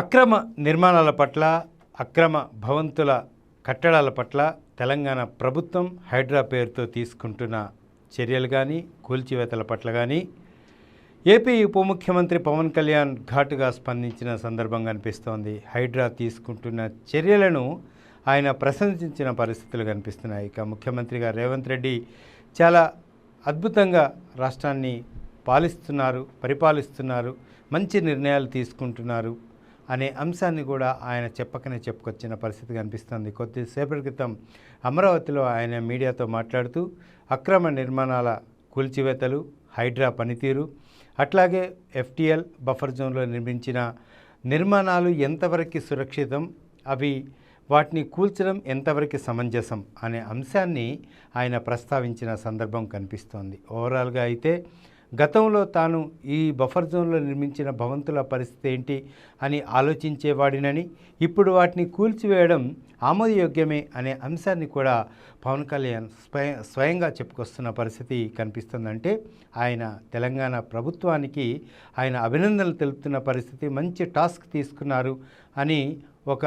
అక్రమ నిర్మాణాల పట్ల అక్రమ భవంతుల కట్టడాల పట్ల తెలంగాణ ప్రభుత్వం హైడ్రా పేరుతో తీసుకుంటున్న చర్యలు కానీ కూల్చివేతల పట్ల కానీ ఏపీ ఉప ముఖ్యమంత్రి పవన్ కళ్యాణ్ ఘాటుగా స్పందించిన సందర్భంగా అనిపిస్తోంది. హైడ్రా తీసుకుంటున్న చర్యలను ఆయన ప్రశంసించిన పరిస్థితులు కనిపిస్తున్నాయి. ఇక ముఖ్యమంత్రిగా రేవంత్ రెడ్డి చాలా అద్భుతంగా రాష్ట్రాన్ని పాలిస్తున్నారు పరిపాలిస్తున్నారు మంచి నిర్ణయాలు తీసుకుంటున్నారు. అనే అంశాన్ని కూడా ఆయన చెప్పకనే చెప్పుకొచ్చిన పరిస్థితి కనిపిస్తుంది. కొద్దిసేపటి క్రితం అమరావతిలో ఆయన మీడియాతో మాట్లాడుతూ అక్రమ నిర్మాణాల కూల్చివేతలు హైడ్రా పనితీరు అట్లాగే ఎఫ్టీఎల్ బఫర్ జోన్లో నిర్మించిన నిర్మాణాలు ఎంతవరకు సురక్షితం అవి వాటిని కూల్చడం ఎంతవరకు సమంజసం అనే అంశాన్ని ఆయన ప్రస్తావించిన సందర్భం కనిపిస్తోంది. ఓవరాల్గా అయితే గతంలో తాను ఈ బఫర్ జోన్లో నిర్మించిన భవంతుల పరిస్థితి ఏంటి అని ఆలోచించేవాడినని ఇప్పుడు వాటిని కూల్చివేయడం ఆమోదయోగ్యమే అనే అంశాన్ని కూడా పవన్ కళ్యాణ్ స్వయ స్వయంగా చెప్పుకొస్తున్న పరిస్థితి కనిపిస్తుందంటే ఆయన తెలంగాణ ప్రభుత్వానికి ఆయన అభినందనలు తెలుపుతున్న పరిస్థితి మంచి టాస్క్ తీసుకున్నారు అని ఒక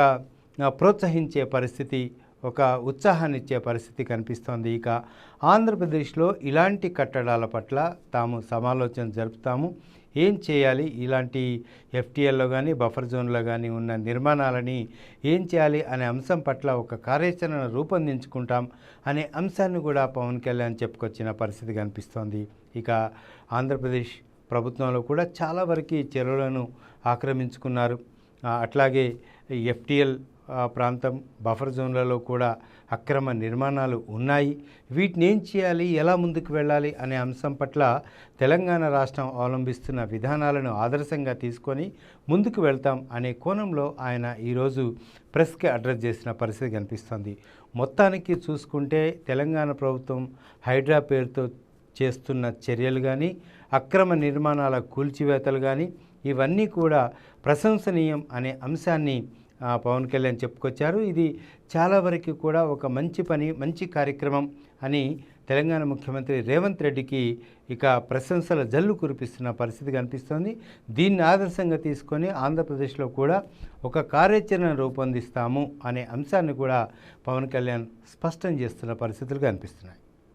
ప్రోత్సహించే పరిస్థితి ఒక ఉత్సాహాన్ని ఇచ్చే పరిస్థితి కనిపిస్తోంది. ఇక ఆంధ్రప్రదేశ్లో ఇలాంటి కట్టడాల పట్ల తాము సమాలోచన జరుపుతాము. ఏం చేయాలి? ఇలాంటి ఎఫ్టీఎల్లో కానీ బఫర్ జోన్లో కానీ ఉన్న నిర్మాణాలని ఏం చేయాలి అనే అంశం పట్ల ఒక కార్యాచరణ రూపొందించుకుంటాం అనే అంశాన్ని కూడా పవన్ కళ్యాణ్ చెప్పుకొచ్చిన పరిస్థితి కనిపిస్తోంది. ఇక ఆంధ్రప్రదేశ్ ప్రభుత్వంలో కూడా చాలా వరకు చెరువులను ఆక్రమించుకున్నారు. అట్లాగే ఎఫ్టిఎల్ ప్రాంతం బఫర్ జోన్లలో కూడా అక్రమ నిర్మాణాలు ఉన్నాయి. వీటిని ఏం చేయాలి? ఎలా ముందుకు వెళ్ళాలి? అనే అంశం పట్ల తెలంగాణ రాష్ట్రం అవలంబిస్తున్న విధానాలను ఆదర్శంగా తీసుకొని ముందుకు వెళ్తాం అనే కోణంలో ఆయన ఈరోజు ప్రెస్కి అడ్రస్ చేసిన పరిస్థితి కనిపిస్తుంది. మొత్తానికి చూసుకుంటే తెలంగాణ ప్రభుత్వం హైడ్రా పేరుతో చేస్తున్న చర్యలు కానీ అక్రమ నిర్మాణాల కూల్చివేతలు కానీ ఇవన్నీ కూడా ప్రశంసనీయం అనే అంశాన్ని పవన్ కళ్యాణ్ చెప్పుకొచ్చారు. ఇది చాలా వరకు కూడా ఒక మంచి పని మంచి కార్యక్రమం అని తెలంగాణ ముఖ్యమంత్రి రేవంత్ రెడ్డికి ఇక ప్రశంసల జల్లు కురిపిస్తున్న పరిస్థితి కనిపిస్తోంది దీన్ని ఆదర్శంగా తీసుకొని ఆంధ్రప్రదేశ్లో కూడా ఒక కార్యాచరణ రూపొందిస్తాము అనే అంశాన్ని కూడా పవన్ కళ్యాణ్ స్పష్టం చేస్తున్న పరిస్థితులు కనిపిస్తున్నాయి